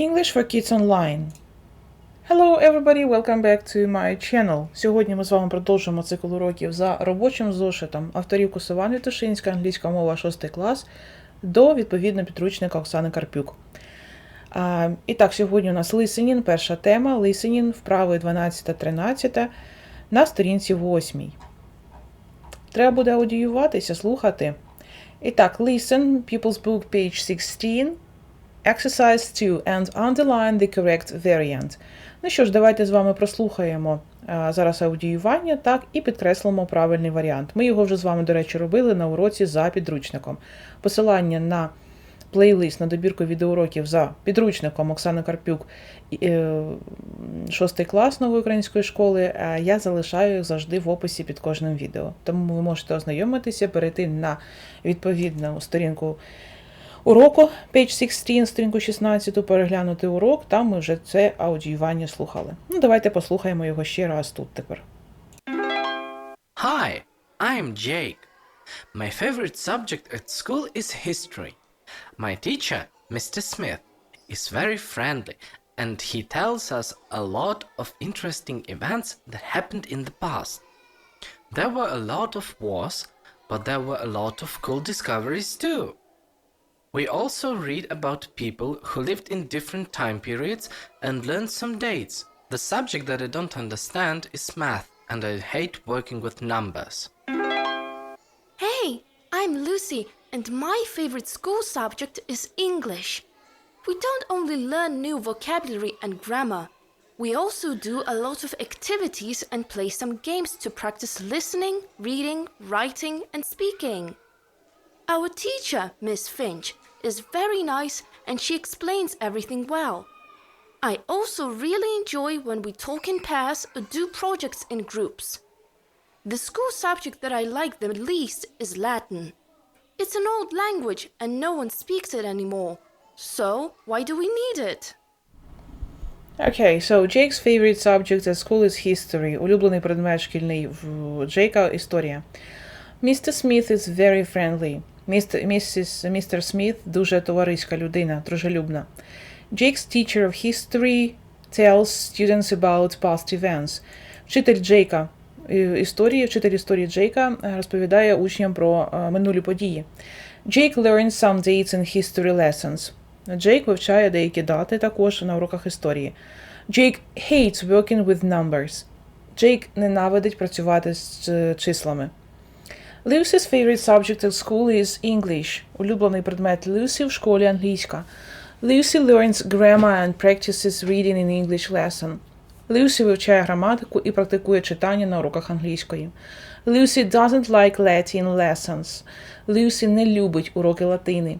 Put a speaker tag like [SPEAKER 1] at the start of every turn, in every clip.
[SPEAKER 1] English for Kids Online. Hello everybody, welcome back to my channel. Сьогодні ми з вами продовжуємо цикл уроків за робочим зошитом авторів Косовани Тушинська, англійська мова 6 клас до відповідно підручника Оксани Карпюк. А, і так, сьогодні у нас listening, перша тема, listening, вправи 12-13 на сторінці 8. Треба буде аудіюватися, слухати. І так, listen, People's Book, page 16. Exercise 2 and underline the correct variant. Ну що ж, давайте з вами прослухаємо а, зараз аудіювання, так, і підкреслимо правильний варіант. Ми його вже з вами, до речі, робили на уроці за підручником. Посилання на плейлист на добірку відеоуроків за підручником Оксани Карпюк, е, 6 клас нової української школи, е, я залишаю завжди в описі під кожним відео. Тому ви можете ознайомитися, перейти на відповідну сторінку уроку, page 16, сторінку 16, переглянути урок, там ми вже це аудіювання слухали. Ну, давайте послухаємо його ще раз тут тепер.
[SPEAKER 2] Hi, I'm Jake. My favorite subject at school is history. My teacher, Mr. Smith, is very friendly and he tells us a lot of interesting events that happened in the past. There were a lot of wars, but there were a lot of cool discoveries too. We also read about people who lived in different time periods and learned some dates. The subject that I don't understand is math, and I hate working with numbers.
[SPEAKER 3] Hey, I'm Lucy, and my favorite school subject is English. We don't only learn new vocabulary and grammar, we also do a lot of activities and play some games to practice listening, reading, writing, and speaking. Our teacher, Miss Finch, is very nice and she explains everything well. I also really enjoy when we talk in pairs or do projects in groups. The school subject that I like the least is Latin. It's an old language and no one speaks it anymore. So, why do we need it?
[SPEAKER 1] Okay, so Jake's favorite subject at school is history. Улюблений предмет шкільний в Джейка історія. Mr. Smith is very friendly. Mr. Mrs. Mr. Smith дуже товариська людина, дружелюбна. Jake's teacher of history tells students about past events. Вчитель Джейка е, історії, вчитель історії Джейка е, розповідає учням про е, минулі події. Jake learns some dates in history lessons. Джейк вивчає деякі дати також на уроках історії. Jake hates working with numbers. Джейк ненавидить працювати з числами. Lucy's favorite subject at school is English. Улюблений предмет Люсі в школі англійська. Lucy learns grammar and practices reading in English lesson. Люсі вивчає граматику і практикує читання на уроках англійської. Lucy doesn't like Latin lessons. Люсі не любить уроки латини.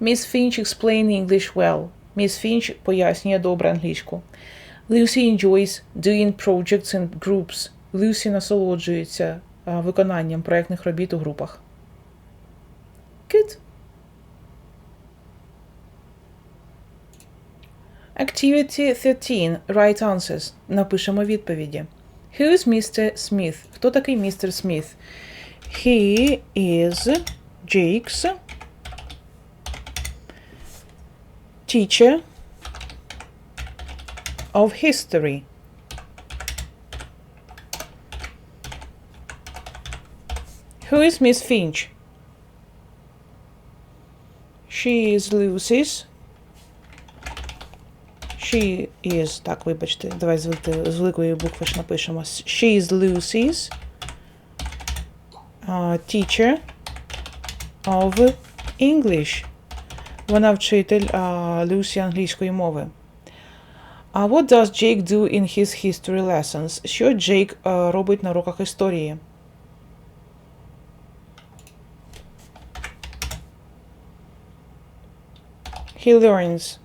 [SPEAKER 1] Miss Finch explained English well. Miss Finch пояснює добре англійську. Lucy enjoys doing projects in groups. Люсі насолоджується виконанням проєктних робіт у групах. Good. Activity 13. Right answers. Напишемо відповіді. Who is Mr. Smith? Хто такий містер Сміт? He is Jake's teacher of history. Who is Miss Finch? She is Lucy's. She is. Так, вибачте, давай з, великої- з великої букви напишемо. She is Lucy's teacher of English. Вона вчитель Люсі англійської мови. А what does Jake do in his history lessons? Що uh, робить на уроках історії? He learns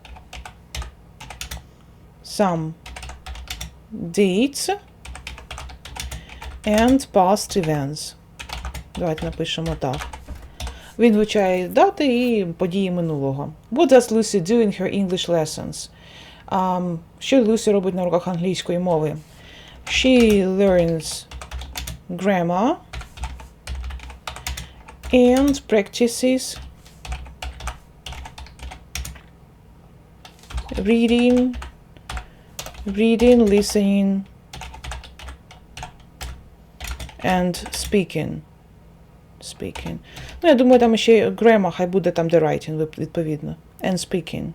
[SPEAKER 1] some dates and past events. Давайте напишемо так. Він вивчає дати і події минулого. What does Lucy do in her English lessons? Um, що Люсі робить на уроках англійської мови? She learns grammar and practices reading, reading, listening, and speaking. Speaking. Ну, я думаю, там ще grammar, хай буде там де writing, вип- відповідно. And speaking.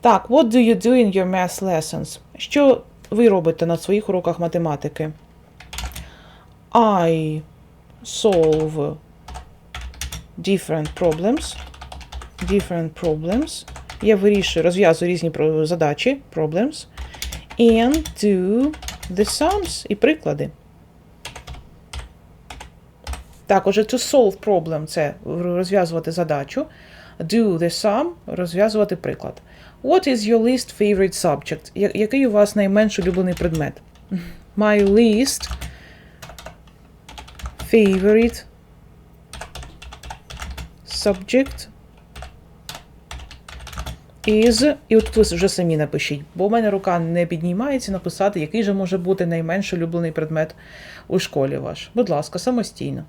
[SPEAKER 1] Так, what do you do in your math lessons? Що ви робите на своїх уроках математики? I solve different problems. Different problems. Я вирішую, розв'язую різні задачі, problems. And do the sums і приклади. Також to solve problem це розв'язувати задачу. Do the sum розв'язувати приклад. What is your least favorite subject? Я- Який у вас найменш улюблений предмет? My least favorite subject is. І от ви вже самі напишіть, бо в мене рука не піднімається написати, який же може бути найменш улюблений предмет у школі ваш. Будь ласка, самостійно.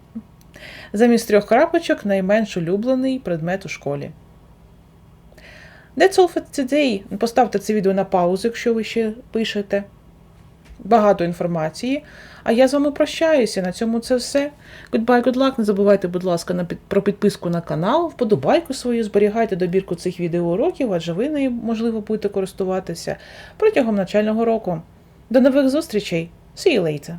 [SPEAKER 1] Замість трьох крапочок найменш улюблений предмет у школі. That's all for today. Поставте це відео на паузу, якщо ви ще пишете. Багато інформації. А я з вами прощаюся. На цьому це все. Goodbye, good luck. Не забувайте, будь ласка, на під- про підписку на канал, вподобайку свою, зберігайте добірку цих відеоуроків, адже ви нею, можливо, будете користуватися протягом навчального року. До нових зустрічей. See you later.